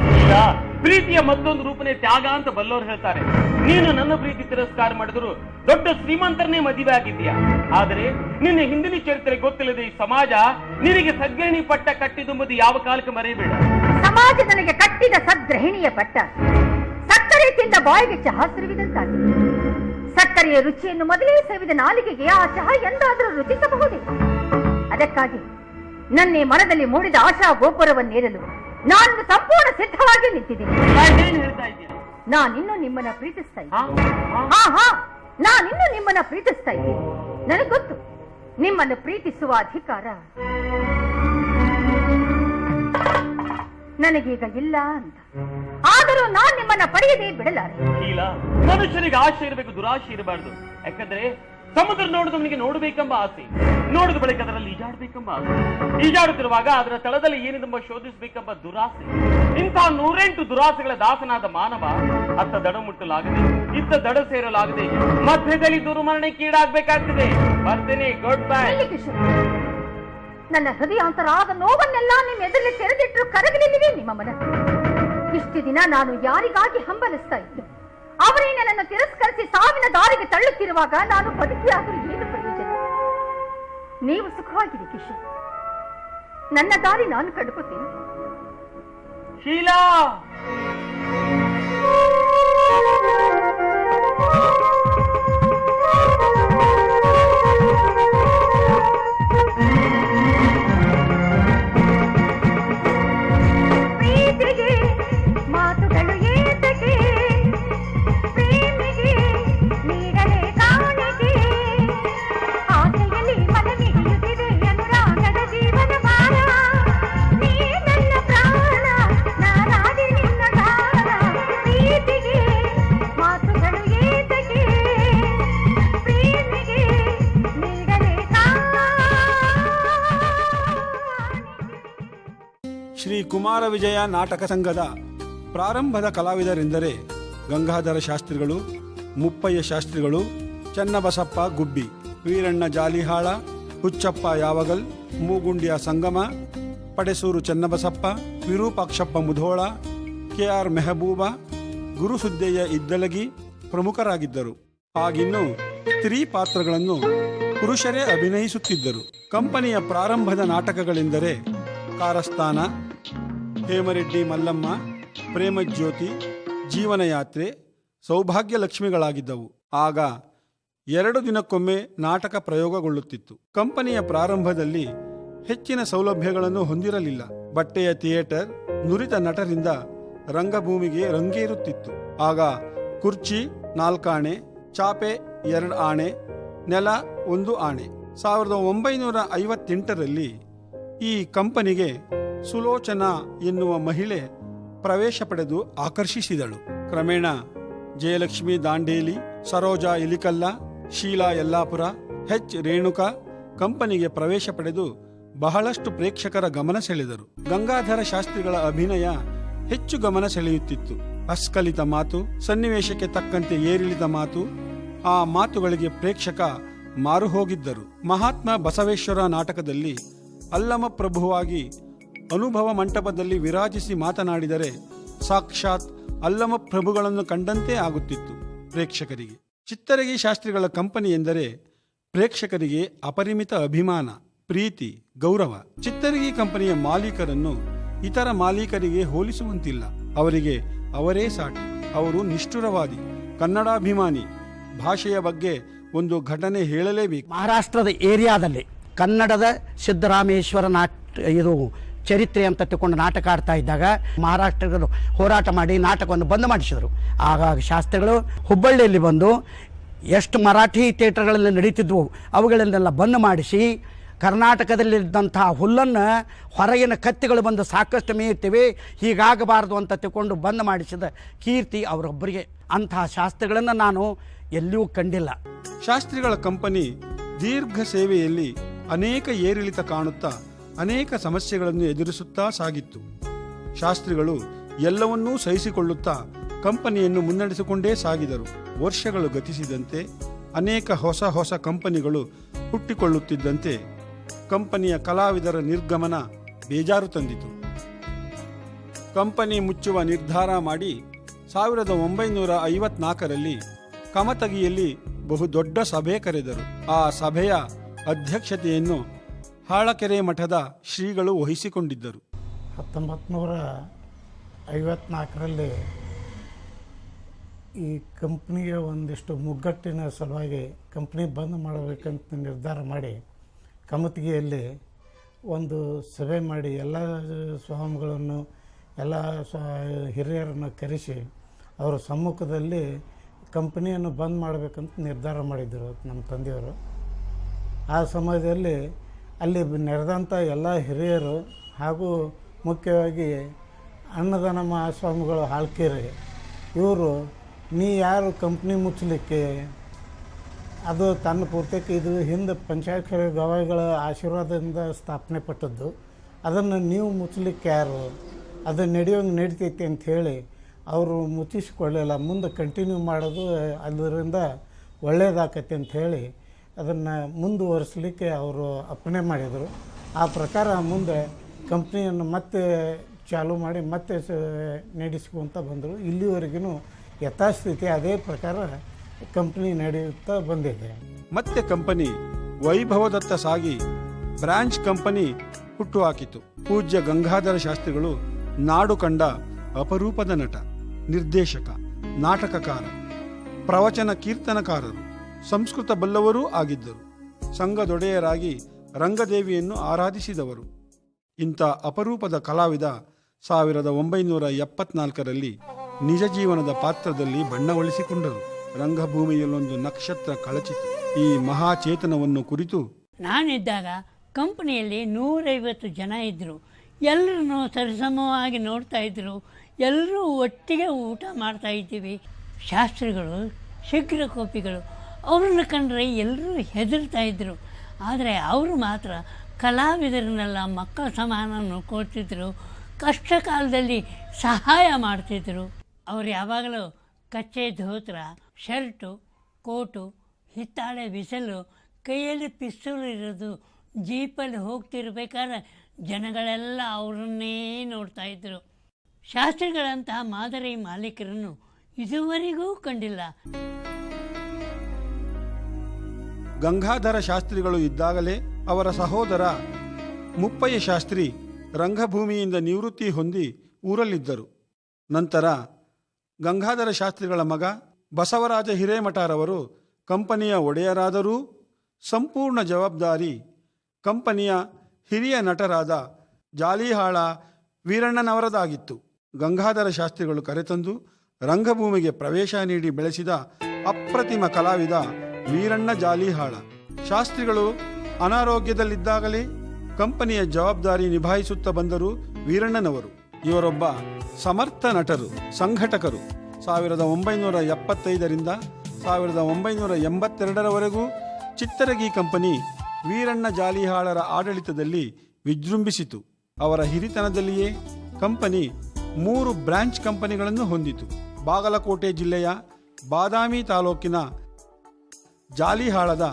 ಪ್ರೀತಿಯ ಮತ್ತೊಂದು ರೂಪನೇ ತ್ಯಾಗ ಅಂತ ಬಲ್ಲೋರು ಹೇಳ್ತಾರೆ. ನೀನು ನನ್ನ ಪ್ರೀತಿ ತಿರಸ್ಕಾರ ಮಾಡಿದ್ರು ದೊಡ್ಡ ಶ್ರೀಮಂತರನ್ನೇ ಮದುವೆ ಆಗಿದ್ದೀಯಾ. ಆದರೆ ನಿನ್ನ ಹಿಂದಿನ ಚರಿತ್ರೆ ಗೊತ್ತಿಲ್ಲದೆ ಈ ಸಮಾಜ ನಿನಗೆ ಸದ್ಗ್ರಹಿಣಿ ಪಟ್ಟ ಕಟ್ಟಿದುಂಬುದು ಯಾವ ಕಾಲಕ್ಕೆ ಮರೆಯಬೇಡ. ಸಮಾಜ ನನಗೆ ಕಟ್ಟಿದ ಸದ್ಗ್ರಹಿಣಿಯ ಪಟ್ಟ. ಸಕ್ಕರೆ ತಿಂದ ಬಾಯಿಗೆ ಚಹಾ ಸುರಿವಿದಂತಾಗಿದೆ ಸಕ್ಕರೆಯ ರುಚಿಯನ್ನು ಮೊದಲೇ ಸವಿದ ನಾಲಿಗೆಗೆ ಆ ಚಹಾ ಎಂದಾದರೂ ರುಚಿಸಬಹುದೇ? ಅದಕ್ಕಾಗಿ ನನ್ನೇ ಮನದಲ್ಲಿ ಮೂಡಿದ ಆಶಾ ಗೋಪುರವನ್ನೇರಲು ನಾನು ಸಂಪೂರ್ಣ ಸಿದ್ಧವಾಗಿ ನಿಂತಿದ್ದೀನಿ. ನಾನಿನ್ನು ನಿಮ್ಮನ್ನ ಪ್ರೀತಿಸ್ತಾ ಇದ್ದೀನಿ. ಹಾ? ಹಾ? ನಾನಿನ್ನೂ ನಿಮ್ಮನ್ನ ಪ್ರೀತಿಸ್ತಾ ಇದ್ದೀನಿ. ನನಗೆ ಗೊತ್ತು ನಿಮ್ಮನ್ನು ಪ್ರೀತಿಸುವ ಅಧಿಕಾರ ನನಗೀಗ ಇಲ್ಲ ಅಂತ. ಆದರೂ ನಾನ್ ನಿಮ್ಮನ್ನ ಪಡೆಯದೆ ಬಿಡಲಾರೆ ಮನುಷ್ಯನಿಗೆ ಆಶೆ ಇರಬೇಕು ದುರಾಶೆ ಇರಬಾರ್ದು. ಯಾಕಂದ್ರೆ ಸಮುದ್ರ ನೋಡಿದವನಿಗೆ ನೋಡಬೇಕೆಂಬ ಆಸೆ. ನೋಡಿದ ಬಳಿಕ ಅದರಲ್ಲಿ ಈಜಾಡ್ಬೇಕೆಂಬ ಆಸೆ. ಈಜಾಡುತ್ತಿರುವಾಗ ಅದರ ತಳದಲ್ಲಿ ಏನಿದೆಂಬ ಶೋಧಿಸಬೇಕೆಂಬ ದುರಾಸೆ. ಇಂತಹ ನೂರೆಂಟು ದುರಾಸೆಗಳ ದಾಸನಾದ ಮಾನವ ಅತ್ತ ದಡ ಮುಟ್ಟಲಾಗದೆ ಇತ್ತ ದಡ ಸೇರಲಾಗದೆ ಮಧ್ಯದಲ್ಲಿ ದುರ್ಮರಣಕ್ಕೀಡಾಗಬೇಕಾಗ್ತದೆ ಬರ್ತೇನೆ ಗುಡ್ ಬೈ ನನ್ನ ಹೃದಯ ಅಂತರಾದ ನೋವನ್ನೆಲ್ಲ ನಿಮ್ಮ ಎದುರಲ್ಲಿ ತೆರೆದಿಟ್ಟರು ಕರಗಲಿಲ್ಲವೇ ನಿಮ್ಮ ಮನಸ್ಸು. ಇಷ್ಟು ದಿನ ನಾನು ಯಾರಿಗಾಗಿ ಹಂಬಲಿಸ್ತಾ ಇದ್ದೆ? ಅವರೇ ನನ್ನನ್ನು ತಿರಸ್ಕರಿಸಿ ಸಾವಿನ ದಾರಿಗೆ ತಳ್ಳುತ್ತಿರುವಾಗ ನಾನು ಬದುಕಿಯಾದರೂ ಏನು ಪ್ರಯೋಜನ? ನೀವು ಸುಖವಾಗಿರಿ ಕಿಶಿ ನನ್ನ ದಾರಿ ನಾನು ಕಡ್ಕೋತೀನಿ ಶೀಲಾ! ಕುಮಾರ ವಿಜಯ ನಾಟಕ ಸಂಘದ ಪ್ರಾರಂಭದ ಕಲಾವಿದರೆಂದರೆ ಗಂಗಾಧರ ಶಾಸ್ತ್ರಿಗಳು, ಮುಪ್ಪಯ್ಯ ಶಾಸ್ತ್ರಿಗಳು, ಚನ್ನಬಸಪ್ಪ ಗುಬ್ಬಿ, ವೀರಣ್ಣ ಜಾಲಿಹಾಳ, ಹುಚ್ಚಪ್ಪ ಯಾವಗಲ್, ಮೂಗುಂಡಿಯ ಸಂಗಮ, ಪಡೆಸೂರು ಚನ್ನಬಸಪ್ಪ, ವಿರೂಪಾಕ್ಷಪ್ಪ ಮುಧೋಳ ಕೆ ಆರ್ ಮೆಹಬೂಬ ಗುರುಸುದ್ದೆಯ ಇದ್ದಲಗಿ ಪ್ರಮುಖರಾಗಿದ್ದರು. ಆಗಿನ್ನು ಸ್ತ್ರೀ ಪಾತ್ರಗಳನ್ನು ಪುರುಷರೇ ಅಭಿನಯಿಸುತ್ತಿದ್ದರು. ಕಂಪನಿಯ ಪ್ರಾರಂಭದ ನಾಟಕಗಳೆಂದರೆ ಕಾರಸ್ಥಾನ ಹೇಮರೆಡ್ಡಿ ಮಲ್ಲಮ್ಮ ಪ್ರೇಮಜ್ಯೋತಿ ಜೀವನಯಾತ್ರೆ, ಸೌಭಾಗ್ಯ ಲಕ್ಷ್ಮಿಗಳಾಗಿದ್ದವು. ಆಗ ಎರಡು ದಿನಕ್ಕೊಮ್ಮೆ ನಾಟಕ ಪ್ರಯೋಗಗೊಳ್ಳುತ್ತಿತ್ತು. ಕಂಪನಿಯ ಪ್ರಾರಂಭದಲ್ಲಿ ಹೆಚ್ಚಿನ ಸೌಲಭ್ಯಗಳನ್ನು ಹೊಂದಿರಲಿಲ್ಲ. ಬಟ್ಟೆಯ ಥಿಯೇಟರ್, ನುರಿತ ನಟರಿಂದ ರಂಗಭೂಮಿಗೆ ರಂಗೇರುತ್ತಿತ್ತು ಆಗ ಕುರ್ಚಿ, ನಾಲ್ಕಾಣೆ, ಚಾಪೆ, ಎರಡು ಆಣೆ, ನೆಲ, ಒಂದು ಆಣೆ. ಸಾವಿರದ ಒಂಬೈನೂರ ಐವತ್ತೆಂಟರಲ್ಲಿ ಈ ಕಂಪನಿಗೆ ಸುಲೋಚನಾ ಎನ್ನುವ ಮಹಿಳೆ ಪ್ರವೇಶ ಪಡೆದು ಆಕರ್ಷಿಸಿದಳು. ಕ್ರಮೇಣ ಜಯಲಕ್ಷ್ಮಿ ದಾಂಡೇಲಿ, ಸರೋಜಾ ಇಲಿಕಲ್ಲ, ಶೀಲಾ ಯಲ್ಲಾಪುರ, ಹೆಚ್ ರೇಣುಕಾ ಕಂಪನಿಗೆ ಪ್ರವೇಶ ಪಡೆದು ಬಹಳಷ್ಟು ಪ್ರೇಕ್ಷಕರ ಗಮನ ಸೆಳೆದರು. ಗಂಗಾಧರ ಶಾಸ್ತ್ರಿಗಳ ಅಭಿನಯ ಹೆಚ್ಚು ಗಮನ ಸೆಳೆಯುತ್ತಿತ್ತು. ಅಸ್ಕಲಿತ ಮಾತು, ಸನ್ನಿವೇಶಕ್ಕೆ ತಕ್ಕಂತೆ ಏರಿಳಿದ ಮಾತು, ಆ ಮಾತುಗಳಿಗೆ ಪ್ರೇಕ್ಷಕ ಮಾರು ಹೋಗಿದ್ದರು ಮಹಾತ್ಮ ಬಸವೇಶ್ವರ ನಾಟಕದಲ್ಲಿ ಅಲ್ಲಮ ಪ್ರಭುವಾಗಿ ಅನುಭವ ಮಂಟಪದಲ್ಲಿ ವಿರಾಜಿಸಿ ಮಾತನಾಡಿದರೆ ಸಾಕ್ಷಾತ್ ಅಲ್ಲಮ ಪ್ರಭುಗಳನ್ನು ಕಂಡಂತೆ ಆಗುತ್ತಿತ್ತು ಪ್ರೇಕ್ಷಕರಿಗೆ. ಚಿತ್ತರಗಿ ಶಾಸ್ತ್ರಿಗಳ ಕಂಪನಿ ಎಂದರೆ ಪ್ರೇಕ್ಷಕರಿಗೆ ಅಪರಿಮಿತ ಅಭಿಮಾನ, ಪ್ರೀತಿ, ಗೌರವ. ಚಿತ್ತರಗಿ ಕಂಪನಿಯ ಮಾಲೀಕರನ್ನು ಇತರ ಮಾಲೀಕರಿಗೆ ಹೋಲಿಸುವಂತಿಲ್ಲ. ಅವರಿಗೆ ಅವರೇ ಸಾಟಿ. ಅವರು ನಿಷ್ಠುರವಾದಿ, ಕನ್ನಡಾಭಿಮಾನಿ. ಭಾಷೆಯ ಬಗ್ಗೆ ಒಂದು ಘಟನೆ ಹೇಳಲೇಬೇಕು. ಮಹಾರಾಷ್ಟ್ರದ ಏರಿಯಾದಲ್ಲಿ ಕನ್ನಡದ ಸಿದ್ದರಾಮೇಶ್ವರ ನಾಟ್, ಇದು ಚರಿತ್ರೆ ಅಂತ ತಗೊಂಡು ನಾಟಕ ಆಡ್ತಾ ಇದ್ದಾಗ ಮಹಾರಾಷ್ಟ್ರಗಳು ಹೋರಾಟ ಮಾಡಿ ನಾಟಕವನ್ನು ಬಂದ್ ಮಾಡಿಸಿದರು. ಆಗ ಶಾಸ್ತ್ರಗಳು ಹುಬ್ಬಳ್ಳಿಯಲ್ಲಿ ಬಂದು ಎಷ್ಟು ಮರಾಠಿ ಥಿಯೇಟರ್ಗಳಲ್ಲಿ ನಡೀತಿದ್ವು ಅವುಗಳನ್ನೆಲ್ಲ ಬಂದ್ ಮಾಡಿಸಿ ಕರ್ನಾಟಕದಲ್ಲಿದ್ದಂತಹ ಹುಲ್ಲನ್ನು ಹೊರಗಿನ ಕತ್ತಿಗಳು ಬಂದು ಸಾಕಷ್ಟು ಮೇಯುತ್ತಿವೆ, ಹೀಗಾಗಬಾರದು ಅಂತ ತಿಳ್ಕೊಂಡು ಬಂದ್ ಮಾಡಿಸಿದ ಕೀರ್ತಿ ಅವರೊಬ್ಬರಿಗೆ. ಅಂತಹ ಶಾಸ್ತ್ರಿಗಳನ್ನು ನಾನು ಎಲ್ಲಿಯೂ ಕಂಡಿಲ್ಲ. ಶಾಸ್ತ್ರಿಗಳ ಕಂಪನಿ ದೀರ್ಘ ಸೇವೆಯಲ್ಲಿ ಅನೇಕ ಏರಿಳಿತ ಕಾಣುತ್ತಾ ಅನೇಕ ಸಮಸ್ಯೆಗಳನ್ನು ಎದುರಿಸುತ್ತಾ ಸಾಗಿತ್ತು. ಶಾಸ್ತ್ರಿಗಳು ಎಲ್ಲವನ್ನೂ ಸಹಿಸಿಕೊಳ್ಳುತ್ತಾ ಕಂಪನಿಯನ್ನು ಮುನ್ನಡೆಸಿಕೊಂಡೇ ಸಾಗಿದರು. ವರ್ಷಗಳು ಗತಿಸಿದಂತೆ ಅನೇಕ ಹೊಸ ಹೊಸ ಕಂಪನಿಗಳು ಹುಟ್ಟಿಕೊಳ್ಳುತ್ತಿದ್ದಂತೆ ಕಂಪನಿಯ ಕಲಾವಿದರ ನಿರ್ಗಮನ ಬೇಜಾರು ತಂದಿತು. ಕಂಪನಿ ಮುಚ್ಚುವ ನಿರ್ಧಾರ ಮಾಡಿ ಸಾವಿರದ ಒಂಬೈನೂರ ಐವತ್ನಾಲ್ಕರಲ್ಲಿ ಕಮತಗಿಯಲ್ಲಿ ಬಹುದೊಡ್ಡ ಸಭೆ ಕರೆದರು. ಆ ಸಭೆಯ ಅಧ್ಯಕ್ಷತೆಯನ್ನು ಹಾಳಕೆರೆ ಮಠದ ಶ್ರೀಗಳು ವಹಿಸಿಕೊಂಡಿದ್ದರು. ಹತ್ತೊಂಬತ್ತು ನೂರ ಐವತ್ನಾಲ್ಕರಲ್ಲಿ ಈ ಕಂಪ್ನಿಯ ಒಂದಿಷ್ಟು ಮುಗ್ಗಟ್ಟಿನ ಸಲುವಾಗಿ ಕಂಪ್ನಿ ಬಂದ್ ಮಾಡಬೇಕಂತ ನಿರ್ಧಾರ ಮಾಡಿ ಕಮತಿಗೆಯಲ್ಲಿ ಒಂದು ಸಭೆ ಮಾಡಿ ಎಲ್ಲ ಸ್ವಾಮಿಗಳನ್ನು, ಎಲ್ಲ ಸ್ವ ಹಿರಿಯರನ್ನು ಕರೆಸಿ ಅವರ ಸಮ್ಮುಖದಲ್ಲಿ ಕಂಪ್ನಿಯನ್ನು ಬಂದ್ ಮಾಡಬೇಕಂತ ನಿರ್ಧಾರ ಮಾಡಿದ್ದರು ನಮ್ಮ ತಂದೆಯವರು. ಆ ಸಮಯದಲ್ಲಿ ಅಲ್ಲಿ ನೆರೆದಂಥ ಎಲ್ಲ ಹಿರಿಯರು ಹಾಗೂ ಮುಖ್ಯವಾಗಿ ಅನ್ನದಾನ ಮಹಾಸ್ವಾಮಿಗಳು ಹಾಲ್ಕೇರಿ ಇವರು, ನೀ ಯಾರು ಕಂಪ್ನಿ ಮುಚ್ಚಲಿಕ್ಕೆ? ಅದು ತನ್ನ ಪೂರ್ತಕ್ಕೆ ಇದು ಹಿಂದೆ ಪಂಚಾಯತ್ ಗವಾಯಿಗಳ ಆಶೀರ್ವಾದದಿಂದ ಸ್ಥಾಪನೆ ಪಟ್ಟದ್ದು. ಅದನ್ನು ನೀವು ಮುಚ್ಚಲಿಕ್ಕೆ ಯಾರು? ಅದು ನಡೆಯೋಂಗೆ ನಡೀತೈತಿ ಅಂತ ಹೇಳಿ ಅವರು ಮುಚ್ಚಿಸಿಕೊಳ್ಳಿಲ್ಲ. ಮುಂದೆ ಕಂಟಿನ್ಯೂ ಮಾಡೋದು ಅದರಿಂದ ಒಳ್ಳೆಯದಾಗತ್ತೆ ಅಂತ ಹೇಳಿ ಅದನ್ನು ಮುಂದುವರಿಸಲಿಕ್ಕೆ ಅವರು ಅಪ್ಪಣೆ ಮಾಡಿದರು. ಆ ಪ್ರಕಾರ ಮುಂದೆ ಕಂಪ್ನಿಯನ್ನು ಮತ್ತೆ ಚಾಲು ಮಾಡಿ ಮತ್ತೆ ನಡೆಸ್ಕೊಂತ ಬಂದರು. ಇಲ್ಲಿವರೆಗೂ ಯಥಾಸ್ಥಿತಿ ಅದೇ ಪ್ರಕಾರ ಕಂಪ್ನಿ ನಡೆಯುತ್ತಾ ಬಂದಿದೆ. ಮತ್ತೆ ಕಂಪನಿ ವೈಭವದತ್ತ ಸಾಗಿ ಬ್ರಾಂಚ್ ಕಂಪನಿ ಹುಟ್ಟುಹಾಕಿತು ಪೂಜ್ಯ ಗಂಗಾಧರ ಶಾಸ್ತ್ರಿಗಳು ನಾಡು ಕಂಡ ಅಪರೂಪದ ನಟ, ನಿರ್ದೇಶಕ, ನಾಟಕಕಾರ, ಪ್ರವಚನ ಕೀರ್ತನಕಾರರು. ಸಂಸ್ಕೃತ ಬಲ್ಲವರೂ ಆಗಿದ್ದರು. ಸಂಘದೊಡೆಯರಾಗಿ ರಂಗದೇವಿಯನ್ನು ಆರಾಧಿಸಿದವರು. ಇಂಥ ಅಪರೂಪದ ಕಲಾವಿದ ಸಾವಿರದ ಒಂಬೈನೂರ ಎಪ್ಪತ್ನಾಲ್ಕರಲ್ಲಿ ನಿಜ ಜೀವನದ ಪಾತ್ರದಲ್ಲಿ ಬಣ್ಣಗೊಳಿಸಿಕೊಂಡರು ರಂಗಭೂಮಿಯಲ್ಲೊಂದು ನಕ್ಷತ್ರ ಕಳಚಿತು. ಈ ಮಹಾಚೇತನವನ್ನು ಕುರಿತು ನಾನಿದ್ದಾಗ ಕಂಪನಿಯಲ್ಲಿ ನೂರೈವತ್ತು ಜನ ಇದ್ದರು ಎಲ್ಲರನ್ನೂ ಸರಿಸಮವಾಗಿ ನೋಡ್ತಾ ಇದ್ದರು ಎಲ್ಲರೂ ಒಟ್ಟಿಗೆ ಊಟ ಮಾಡ್ತಾ ಇದ್ದೀವಿ. ಶಾಸ್ತ್ರಿಗಳು ಶೀಘ್ರ ಕೋಪಿಗಳು ಅವ್ರನ್ನ ಕಂಡ್ರೆ ಎಲ್ಲರೂ ಹೆದರ್ತಾ ಇದ್ದರು ಆದರೆ ಅವರು ಮಾತ್ರ ಕಲಾವಿದರನ್ನೆಲ್ಲ ಮಕ್ಕಳ ಸಮಾನ ನೋಡ್ಕೊಳ್ತಿದ್ರು ಕಷ್ಟ ಕಾಲದಲ್ಲಿ ಸಹಾಯ ಮಾಡ್ತಿದ್ರು. ಅವ್ರು ಯಾವಾಗಲೂ ಕಚ್ಚೆ ಧೋತ್ರ, ಶರ್ಟು, ಕೋಟು, ಹಿತ್ತಾಳೆ ಬಿಸಿಲು, ಕೈಯಲ್ಲಿ ಪಿಸ್ತೂಲ್ ಇರೋದು ಜೀಪಲ್ಲಿ ಹೋಗ್ತಿರ್ಬೇಕಾದ್ರೆ ಜನಗಳೆಲ್ಲ ಅವರನ್ನೇ ನೋಡ್ತಾ ಇದ್ದರು ಶಾಸ್ತ್ರಿಗಳಂತಹ ಮಾದರಿ ಮಾಲೀಕರನ್ನು ಇದುವರೆಗೂ ಕಂಡಿಲ್ಲ. ಗಂಗಾಧರ ಶಾಸ್ತ್ರಿಗಳು ಇದ್ದಾಗಲೇ ಅವರ ಸಹೋದರ ಮುಪ್ಪಯ್ಯ ಶಾಸ್ತ್ರಿ ರಂಗಭೂಮಿಯಿಂದ ನಿವೃತ್ತಿ ಹೊಂದಿ ಊರಲ್ಲಿದ್ದರು. ನಂತರ ಗಂಗಾಧರ ಶಾಸ್ತ್ರಿಗಳ ಮಗ ಬಸವರಾಜ ಹಿರೇಮಠರವರು ಕಂಪನಿಯ ಒಡೆಯರಾದರೂ ಸಂಪೂರ್ಣ ಜವಾಬ್ದಾರಿ ಕಂಪನಿಯ ಹಿರಿಯ ನಟರಾದ ಜಾಲಿಹಾಳ ವೀರಣ್ಣನವರದಾಗಿತ್ತು. ಗಂಗಾಧರ ಶಾಸ್ತ್ರಿಗಳು ಕರೆತಂದು ರಂಗಭೂಮಿಗೆ ಪ್ರವೇಶ ನೀಡಿ ಬೆಳೆಸಿದ ಅಪ್ರತಿಮ ಕಲಾವಿದ ವೀರಣ್ಣ ಜಾಲಿಹಾಳ. ಶಾಸ್ತ್ರಿಗಳು ಅನಾರೋಗ್ಯದಲ್ಲಿದ್ದಾಗಲೇ ಕಂಪನಿಯ ಜವಾಬ್ದಾರಿ ನಿಭಾಯಿಸುತ್ತಾ ಬಂದರು ವೀರಣ್ಣನವರು. ಇವರೊಬ್ಬ ಸಮರ್ಥ ನಟರು, ಸಂಘಟಕರು. ಸಾವಿರದ ಒಂಬೈನೂರ ಎಪ್ಪತ್ತೈದರಿಂದ ಸಾವಿರದ ಒಂಬೈನೂರ ಎಂಬತ್ತೆರಡರವರೆಗೂ ಚಿತ್ತರಗಿ ಕಂಪನಿ ವೀರಣ್ಣ ಜಾಲಿಹಾಳರ ಆಡಳಿತದಲ್ಲಿ ವಿಜೃಂಭಿಸಿತು. ಅವರ ಹಿರಿತನದಲ್ಲಿಯೇ ಕಂಪನಿ ಮೂರು ಬ್ರಾಂಚ್ ಕಂಪನಿಗಳನ್ನು ಹೊಂದಿತು. ಬಾಗಲಕೋಟೆ ಜಿಲ್ಲೆಯ ಬಾದಾಮಿ ತಾಲೂಕಿನ ಜಾಲಿಹಾಳದ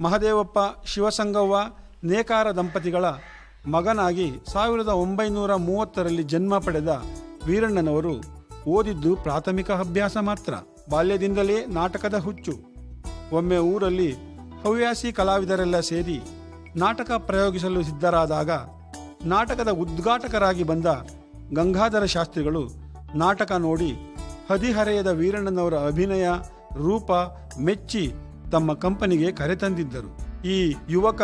ಮಹದೇವಪ್ಪ ಶಿವಸಂಗವ್ವ ನೇಕಾರ ದಂಪತಿಗಳ ಮಗನಾಗಿ ಸಾವಿರದ ಒಂಬೈನೂರ ಮೂವತ್ತರಲ್ಲಿ ಜನ್ಮ ಪಡೆದ ವೀರಣ್ಣನವರು ಓದಿದ್ದು ಪ್ರಾಥಮಿಕ ಅಭ್ಯಾಸ ಮಾತ್ರ. ಬಾಲ್ಯದಿಂದಲೇ ನಾಟಕದ ಹುಚ್ಚು. ಒಮ್ಮೆ ಊರಲ್ಲಿ ಹವ್ಯಾಸಿ ಕಲಾವಿದರೆಲ್ಲ ಸೇರಿ ನಾಟಕ ಪ್ರಯೋಗಿಸಲು ಸಿದ್ಧರಾದಾಗ ನಾಟಕದ ಉದ್ಘಾಟಕರಾಗಿ ಬಂದ ಗಂಗಾಧರ ಶಾಸ್ತ್ರಿಗಳು ನಾಟಕ ನೋಡಿ ಹದಿಹರೆಯದ ವೀರಣ್ಣನವರ ಅಭಿನಯ, ರೂಪ ಮೆಚ್ಚಿ ತಮ್ಮ ಕಂಪನಿಗೆ ಕರೆತಂದಿದ್ದರು ಈ ಯುವಕ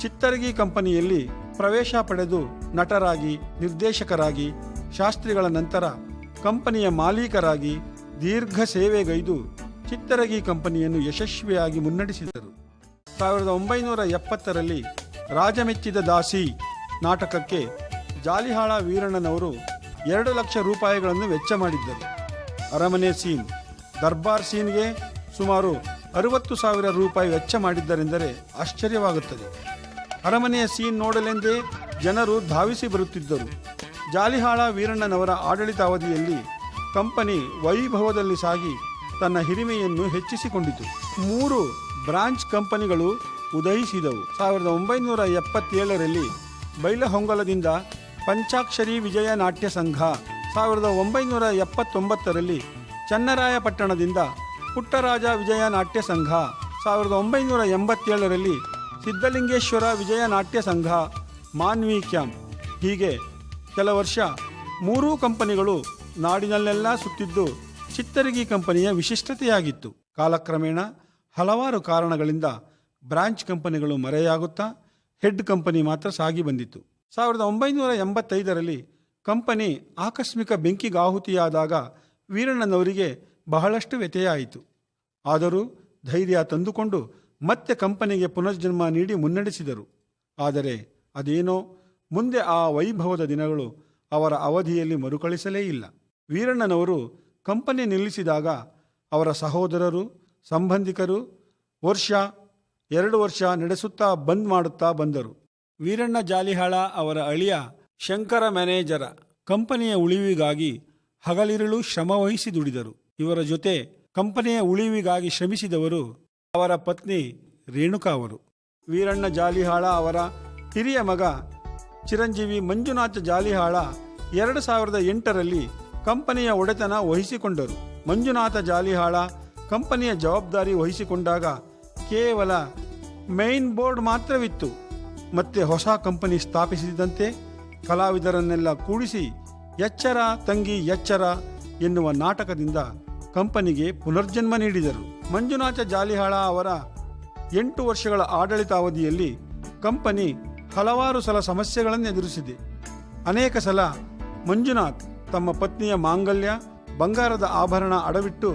ಚಿತ್ತರಗಿ ಕಂಪನಿಯಲ್ಲಿ ಪ್ರವೇಶ ಪಡೆದು ನಟರಾಗಿ, ನಿರ್ದೇಶಕರಾಗಿ, ಶಾಸ್ತ್ರಿಗಳ ನಂತರ ಕಂಪನಿಯ ಮಾಲೀಕರಾಗಿ ದೀರ್ಘ ಸೇವೆಗೈದು ಚಿತ್ತರಗಿ ಕಂಪನಿಯನ್ನು ಯಶಸ್ವಿಯಾಗಿ ಮುನ್ನಡೆಸಿದರು. ಸಾವಿರದ ಒಂಬೈನೂರ ಎಪ್ಪತ್ತರಲ್ಲಿ ರಾಜಮೆಚ್ಚಿದ ದಾಸಿ ನಾಟಕಕ್ಕೆ ಜಾಲಿಹಾಳ ವೀರಣ್ಣನವರು ಎರಡು ಲಕ್ಷ ರೂಪಾಯಿಗಳನ್ನು ವೆಚ್ಚ ಮಾಡಿದ್ದರು. ಅರಮನೆ ಸೀನ್, ದರ್ಬಾರ್ ಸೀನ್ಗೆ ಸುಮಾರು ಅರವತ್ತು ಸಾವಿರ ರೂಪಾಯಿ ವೆಚ್ಚ ಮಾಡಿದ್ದರೆಂದರೆ ಆಶ್ಚರ್ಯವಾಗುತ್ತದೆ. ಅರಮನೆಯ ಸೀನ್ ನೋಡಲೆಂದೇ ಜನರು ಧಾವಿಸಿ ಬರುತ್ತಿದ್ದರು. ಜಾಲಿಹಾಳ ವೀರಣ್ಣನವರ ಆಡಳಿತಾವಧಿಯಲ್ಲಿ ಕಂಪನಿ ವೈಭವದಲ್ಲಿ ಸಾಗಿ ತನ್ನ ಹಿರಿಮೆಯನ್ನು ಹೆಚ್ಚಿಸಿಕೊಂಡಿತು. ಮೂರು ಬ್ರಾಂಚ್ ಕಂಪನಿಗಳು ಉದಯಿಸಿದವು. ಸಾವಿರದ ಒಂಬೈನೂರ ಎಪ್ಪತ್ತೇಳರಲ್ಲಿ ಬೈಲಹೊಂಗಲದಿಂದ ಪಂಚಾಕ್ಷರಿ ವಿಜಯ ನಾಟ್ಯ ಸಂಘ, ಸಾವಿರದ ಒಂಬೈನೂರ ಎಪ್ಪತ್ತೊಂಬತ್ತರಲ್ಲಿ ಚನ್ನರಾಯಪಟ್ಟಣದಿಂದ ಪುಟ್ಟರಾಜ ವಿಜಯ ನಾಟ್ಯ ಸಂಘ. ಸಾವಿರದ ಒಂಬೈನೂರ ಎಂಬತ್ತೇಳರಲ್ಲಿ ಸಿದ್ಧಲಿಂಗೇಶ್ವರ ವಿಜಯ ನಾಟ್ಯ ಸಂಘ ಮಾನ್ವಿ ಕ್ಯಾಂಪ್. ಹೀಗೆ ಕೆಲ ವರ್ಷ ಮೂರೂ ಕಂಪನಿಗಳು ನಾಡಿನಲ್ಲೆಲ್ಲ ಸುತ್ತಿದ್ದು ಚಿತ್ತರಗಿ ಕಂಪನಿಯ ವಿಶಿಷ್ಟತೆಯಾಗಿತ್ತು. ಕಾಲಕ್ರಮೇಣ ಹಲವಾರು ಕಾರಣಗಳಿಂದ ಬ್ರಾಂಚ್ ಕಂಪನಿಗಳು ಮರೆಯಾಗುತ್ತಾ ಹೆಡ್ ಕಂಪನಿ ಮಾತ್ರ ಸಾಗಿ ಬಂದಿತ್ತು. ಸಾವಿರದ ಒಂಬೈನೂರ ಎಂಬತ್ತೈದರಲ್ಲಿ ಕಂಪನಿ ಆಕಸ್ಮಿಕ ಬೆಂಕಿಗಾಹುತಿಯಾದಾಗ ವೀರಣ್ಣನವರಿಗೆ ಬಹಳಷ್ಟು ವ್ಯತ್ಯಯಾಯಿತು ಆದರೂ ಧೈರ್ಯ ತಂದುಕೊಂಡು ಮತ್ತೆ ಕಂಪನಿಗೆ ಪುನರ್ಜನ್ಮ ನೀಡಿ ಮುನ್ನಡೆಸಿದರು. ಆದರೆ ಅದೇನೋ ಮುಂದೆ ಆ ವೈಭವದ ದಿನಗಳು ಅವರ ಅವಧಿಯಲ್ಲಿ ಮರುಕಳಿಸಲೇ ಇಲ್ಲ. ವೀರಣ್ಣನವರು ಕಂಪನಿ ನಿಲ್ಲಿಸಿದಾಗ ಅವರ ಸಹೋದರರು, ಸಂಬಂಧಿಕರು ವರ್ಷ, ಎರಡು ವರ್ಷ ನಡೆಸುತ್ತಾ ಬಂದ್ ಮಾಡುತ್ತಾ ಬಂದರು. ವೀರಣ್ಣ ಜಾಲಿಹಾಳ ಅವರ ಅಳಿಯ ಶಂಕರ ಮ್ಯಾನೇಜರ ಕಂಪನಿಯ ಉಳಿವಿಗಾಗಿ ಹಗಲಿರುಳು ಶ್ರಮವಹಿಸಿ ದುಡಿದರು. ಇವರ ಜೊತೆ ಕಂಪನಿಯ ಉಳಿವಿಗಾಗಿ ಶ್ರಮಿಸಿದವರು ಅವರ ಪತ್ನಿ ರೇಣುಕಾ ಅವರು. ವೀರಣ್ಣ ಜಾಲಿಹಾಳ ಅವರ ಹಿರಿಯ ಮಗ ಚಿರಂಜೀವಿ ಮಂಜುನಾಥ ಜಾಲಿಹಾಳ ಎರಡು ಸಾವಿರದ ಎಂಟರಲ್ಲಿ ಕಂಪನಿಯ ಒಡೆತನ ವಹಿಸಿಕೊಂಡರು. ಮಂಜುನಾಥ ಜಾಲಿಹಾಳ ಕಂಪನಿಯ ಜವಾಬ್ದಾರಿ ವಹಿಸಿಕೊಂಡಾಗ ಕೇವಲ ಮೈನ್ ಬೋರ್ಡ್ ಮಾತ್ರವಿತ್ತು. ಮತ್ತೆ ಹೊಸ ಕಂಪನಿ ಸ್ಥಾಪಿಸಿದಂತೆ ಕಲಾವಿದರನ್ನೆಲ್ಲ ಕೂಡಿಸಿ ಎಚ್ಚರ ತಂಗಿ ಎಚ್ಚರ ಎನ್ನುವ ನಾಟಕದಿಂದ ಕಂಪನಿಗೆ ಪುನರ್ಜನ್ಮ ನೀಡಿದರು. ಮಂಜುನಾಥ ಜಾಲಿಹಾಳ ಅವರ ಎಂಟು ವರ್ಷಗಳ ಆಡಳಿತಾವಧಿಯಲ್ಲಿ ಕಂಪನಿ ಹಲವಾರು ಸಲ ಸಮಸ್ಯೆಗಳನ್ನು ಎದುರಿಸಿದೆ ಅನೇಕ ಸಲ ಮಂಜುನಾಥ್ ತಮ್ಮ ಪತ್ನಿಯ ಮಾಂಗಲ್ಯ, ಬಂಗಾರದ ಆಭರಣ ಅಡವಿಟ್ಟು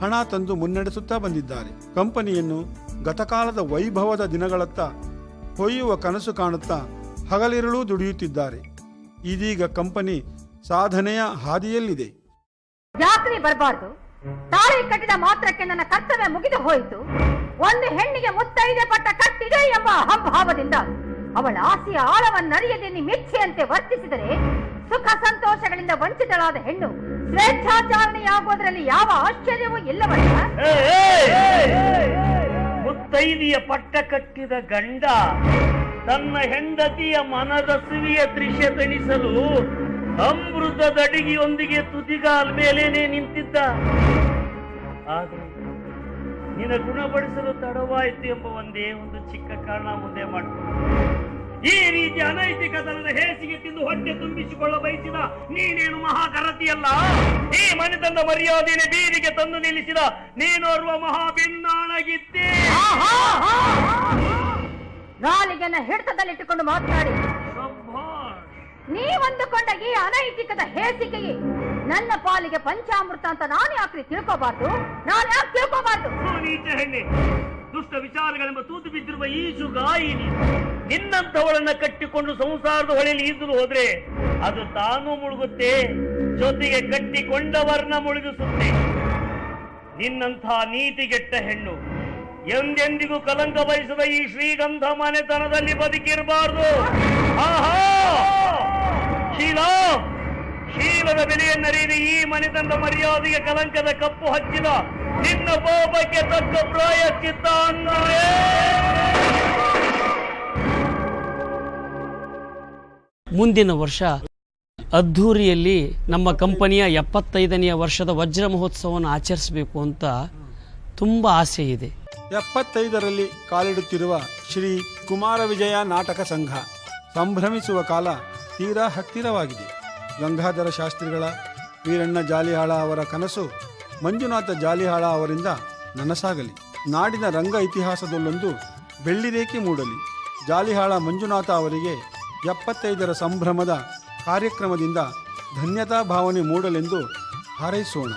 ಹಣ ತಂದು ಮುನ್ನಡೆಸುತ್ತಾ ಬಂದಿದ್ದಾರೆ. ಕಂಪನಿಯನ್ನು ಗತಕಾಲದ ವೈಭವದ ದಿನಗಳತ್ತ ಹೊಯ್ಯುವ ಕನಸು ಕಾಣುತ್ತಾ ಹಗಲಿರುಳೂ ದುಡಿಯುತ್ತಿದ್ದಾರೆ. ಇದೀಗ ಕಂಪನಿ ಸಾಧನೆಯ ಹಾದಿಯಲ್ಲಿದೆ. ಜಾತ್ರೆ ಬರಬಾರ್ದು. ತಾಳಿ ಕಟ್ಟಿದ ಮಾತ್ರಕ್ಕೆ ನನ್ನ ಕರ್ತವ್ಯ ಮುಗಿದು ಹೋಯಿತು. ಒಂದು ಹೆಣ್ಣಿಗೆ ಮುತ್ತೈದೆ ಪಟ್ಟ ಕಟ್ಟಿದೆ ಎಂಬ ಹಂಭಾವದಿಂದ ಅವಳ ಆಸೆಯ ಆಳವನ್ನರಿಯದೆ ನಿಮ್ಮಿಚ್ಛೆಯಂತೆ ವರ್ತಿಸಿದರೆ ಸುಖ ಸಂತೋಷಗಳಿಂದ ವಂಚಿತಳಾದ ಹೆಣ್ಣು ಸ್ವೇಚ್ಛಾಚಾರಣೆಯಾಗುವುದರಲ್ಲಿ ಯಾವ ಆಶ್ಚರ್ಯವೂ ಇಲ್ಲವಲ್ಲ. ಮುತ್ತೈದಿಯ ಪಟ್ಟ ಕಟ್ಟಿದ ಗಂಡ ತನ್ನ ಹೆಂಡತಿಯ ಮನದ ಸಿವಿಯ ದೃಶ್ಯ ತಣಿಸಲು ಅಮೃತದಡಿಗೆಯೊಂದಿಗೆ ತುದಿಗಾಲ್ ಮೇಲೇನೆ ನಿಂತಿದ್ದ. ಆದ್ರೆ ನಿನ್ನ ಗುಣಪಡಿಸಲು ತಡವಾಯಿತು ಎಂಬ ಒಂದೇ ಒಂದು ಚಿಕ್ಕ ಕಾರಣ ಮುಂದೆ ಮಾಡ್ಕೊಂಡು ಈ ರೀತಿ ಅನೈತಿಕತನದ ಹೇಸಿಗೆ ತಿಂದು ಹೊಟ್ಟೆ ತುಂಬಿಸಿಕೊಳ್ಳ ಬಯಸಿದ ನೀನೇನು ಮಹಾಕರತಿಯಲ್ಲ? ಈ ಮನೆತನದ ಮರ್ಯಾದೆಯನ್ನು ಬೀದಿಗೆ ತಂದು ನಿಲ್ಲಿಸಿದ ನೀನೋರ್ವ ಮಹಾಭಿನ್ನಾಣಗಿದ್ದೆ ನಾಲಿಗೆನ ಹಿಡಿತದಲ್ಲಿಟ್ಟುಕೊಂಡು ಮಾತನಾಡಿ. ನೀವಂದುಕೊಂಡ ಈ ಅನೈತಿಕದ ಹೇಸಿಕೆಗೆ ನನ್ನ ಪಾಲಿಗೆ ಪಂಚಾಮೃತ ಅಂತ ನಾನು ಯಾಕ್ರಿ ತಿಳ್ಕೋಬಾರ್ದು? ನಾನು ಯಾಕೆ ತಿಳ್ಕೋಬಾರ್ದು? ಹೆಣ್ಣೆ ದುಷ್ಟ ವಿಚಾರಗಳೆಂಬ ತೂತು ಬಿದ್ದಿರುವ ಈ ಗಾಯಿ ನಿನ್ನಂಥವಳನ್ನ ಕಟ್ಟಿಕೊಂಡು ಸಂಸಾರದ ಹೊಳೆಯಲ್ಲಿ ಈಜಲು ಹೋದ್ರೆ ಅದು ತಾನು ಮುಳುಗುತ್ತೆ, ಜೊತೆಗೆ ಕಟ್ಟಿಕೊಂಡವರನ್ನ ಮುಳುಗಿಸುತ್ತೆ. ನಿನ್ನಂಥ ನೀತಿಗೆಟ್ಟ ಹೆಣ್ಣು ಎಂದೆಂದಿಗೂ ಕಲಂಕ ಬಯಸದ ಈ ಶ್ರೀಗಂಧ ಮನೆತನದಲ್ಲಿ ಬದುಕಿರಬಾರದು. ಆಹಾ! ಶೀಲ! ಶೀಲದ ಬೆಲೆಯನ್ನರಿಯದೆ ಈ ಮನೆತನದ ಮರ್ಯಾದೆಗೆ ಕಲಂಕದ ಕಪ್ಪು ಹಚ್ಚಿದ ನಿನ್ನ ಪಾಪಕ್ಕೆ ತಕ್ಕ ಪ್ರಾಯಶ್ಚಿತ್ತ ಅಂದರೆ ಮುಂದಿನ ವರ್ಷ ಅದ್ಧೂರಿಯಲ್ಲಿ ನಮ್ಮ ಕಂಪನಿಯ ಎಪ್ಪತ್ತೈದನೆಯ ವರ್ಷದ ವಜ್ರ ಮಹೋತ್ಸವವನ್ನು ಆಚರಿಸಬೇಕು ಅಂತ ತುಂಬ ಆಸೆ ಇದೆ ಎಪ್ಪತ್ತೈದರಲ್ಲಿ ಕಾಲಿಡುತ್ತಿರುವ ಶ್ರೀ ಕುಮಾರ ವಿಜಯ ನಾಟಕ ಸಂಘ ಸಂಭ್ರಮಿಸುವ ಕಾಲ ತೀರಾ ಹತ್ತಿರವಾಗಿದೆ. ಗಂಗಾಧರ ಶಾಸ್ತ್ರಿಗಳ, ವೀರಣ್ಣ ಜಾಲಿಹಾಳ ಅವರ ಕನಸು ಮಂಜುನಾಥ ಜಾಲಿಹಾಳ ಅವರಿಂದ ನನಸಾಗಲಿ. ನಾಡಿನ ರಂಗ ಇತಿಹಾಸದಲ್ಲೊಂದು ಬೆಳ್ಳಿರೇಖೆ ಮೂಡಲಿ. ಜಾಲಿಹಾಳ ಮಂಜುನಾಥ ಅವರಿಗೆ ಎಪ್ಪತ್ತೈದರ ಸಂಭ್ರಮದ ಕಾರ್ಯಕ್ರಮದಿಂದ ಧನ್ಯತಾ ಭಾವನೆ ಮೂಡಲೆಂದು ಹಾರೈಸೋಣ.